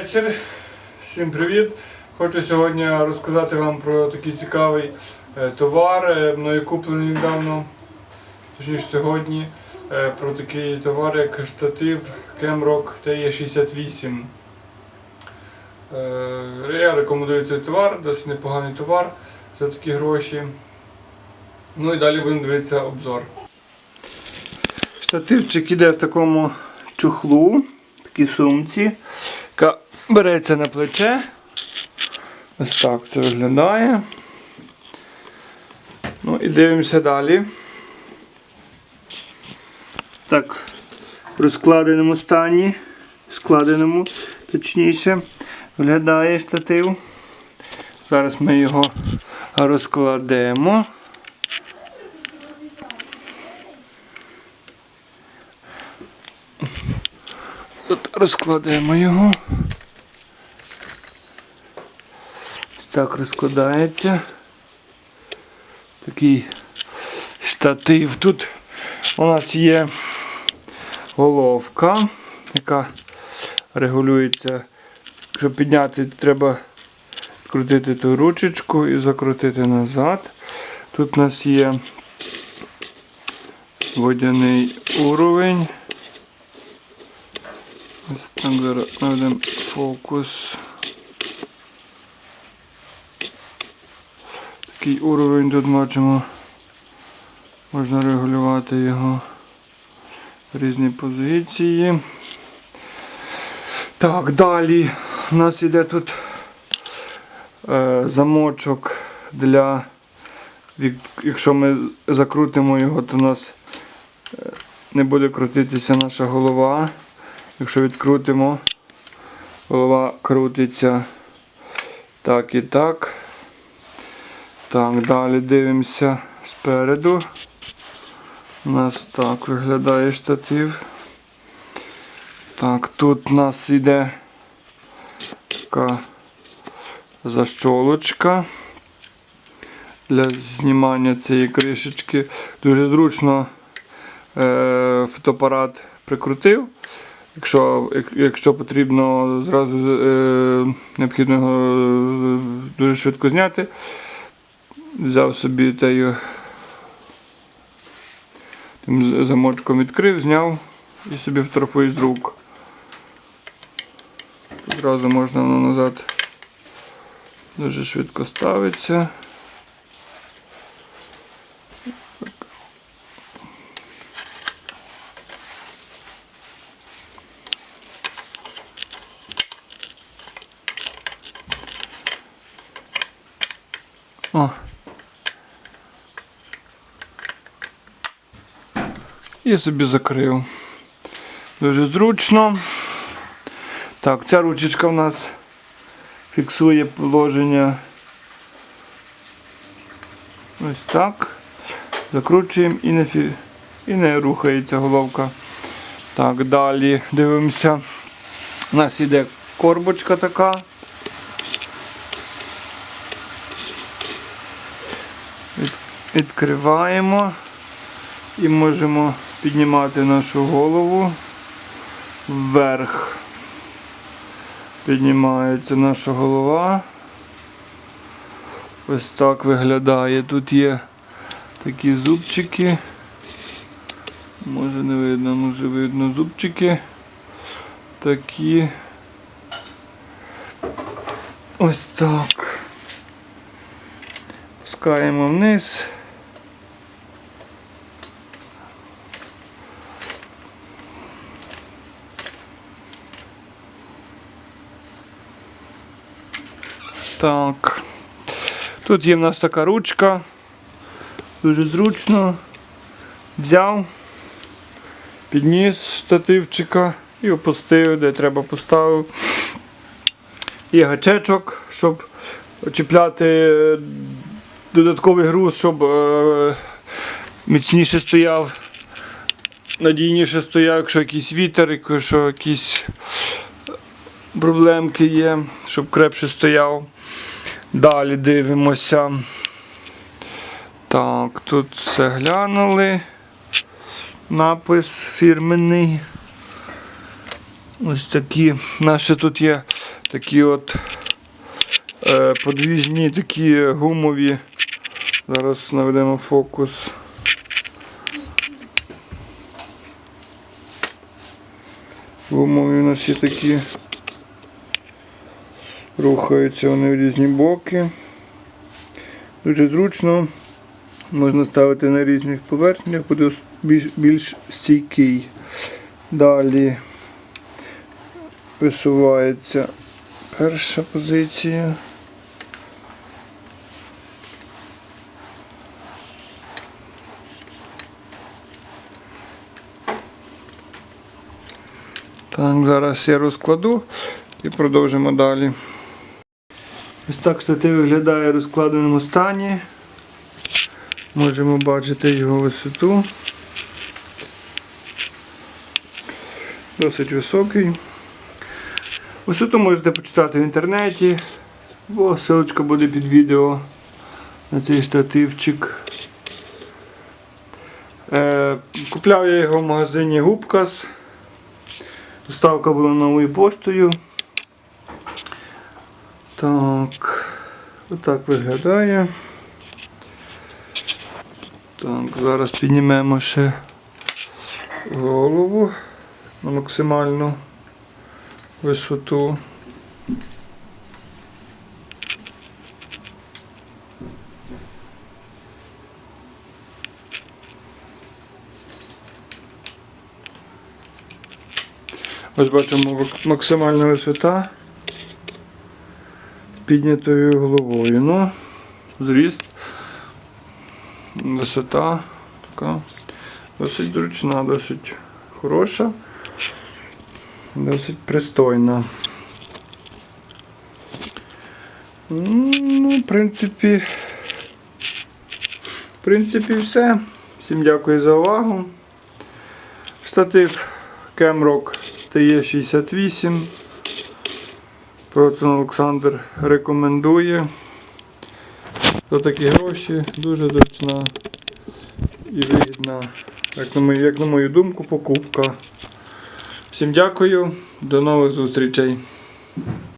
вечір. Всім привіт. Хочу сьогодні розказати вам про такий цікавий е, товар, е, мною куплений недавно, точніше сьогодні, е, про такий товар, як штатив Camrock TE68. Е, Я рекомендую цей товар, досить непоганий товар за такі гроші. Ну і далі будемо дивитися обзор. Штативчик іде в такому чохлу, такій сумці, яка береться на плече. Ось так це виглядає. Ну і дивимося далі. Так, в розкладеному стані, складеному, точніше, виглядає штатив. Зараз ми його розкладемо. Тут розкладаємо його. Так розкладається. Такий штатив. Тут у нас є головка, яка регулюється. Щоб підняти, треба крутити ту ручечку і закрутити назад. Тут у нас є водяний уровень. Ось так зараз наведемо фокус. Такий уровень тут бачимо. Можна регулювати його в різні позиції. Так, далі у нас йде тут е, замочок для, якщо ми закрутимо його, то у нас е, не буде крутитися наша голова. Якщо відкрутимо, голова крутиться так і так. Так, далі дивимося спереду. У нас так виглядає штатив. Так, тут у нас йде така защолочка для знімання цієї кришечки. Дуже зручно е, фотоапарат прикрутив. Якщо, якщо потрібно зразу е, необхідно його е, дуже швидко зняти, взяв собі тею тим замочком відкрив, зняв і собі фотографуєш з рук. Одразу можна назад дуже швидко ставиться. О. І собі закрив. Дуже зручно. Так, ця ручечка в нас фіксує положення. Ось так. Закручуємо і не, фі... і не рухається головка. Так, далі дивимося. У нас іде корбочка така. Відкриваємо і можемо піднімати нашу голову вверх. Піднімається наша голова. Ось так виглядає. Тут є такі зубчики. Може не видно, може видно зубчики. Такі. Ось так. Пускаємо вниз. Так. Тут є в нас така ручка. Дуже зручно. Взяв, підніс штативчика і опустив, де треба поставив. Є гачечок, щоб чіпляти е, додатковий груз, щоб е, міцніше стояв, надійніше стояв, якщо якийсь вітер, якщо якісь проблемки є, щоб крепше стояв. Далі дивимося. Так, тут все глянули. Напис фірменний. Ось такі. Наші тут є такі от е, подвіжні, такі гумові. Зараз наведемо фокус. Гумові у нас є такі. Рухаються вони в різні боки. Дуже зручно. Можна ставити на різних поверхнях, буде більш, більш стійкий. Далі висувається перша позиція. Так, зараз я розкладу і продовжимо далі. Ось так штатив виглядає в розкладеному стані. Можемо бачити його висоту. Досить високий. Висоту можете почитати в інтернеті, бо ссылочка буде під відео на цей штативчик. Е, купляв я його в магазині Губкас. Доставка була новою поштою. Так, отак виглядає. Так, зараз піднімемо ще голову на максимальну висоту. Ось бачимо мак- максимальна висота піднятою головою. Ну, зріст, висота така досить зручна, досить хороша, досить пристойна. Ну, в принципі, в принципі, все. Всім дякую за увагу. Штатив Кемрок TE68. Процен Олександр рекомендує. За такі гроші дуже зручна і вигідна, як на мою, як на мою думку, покупка. Всім дякую, до нових зустрічей.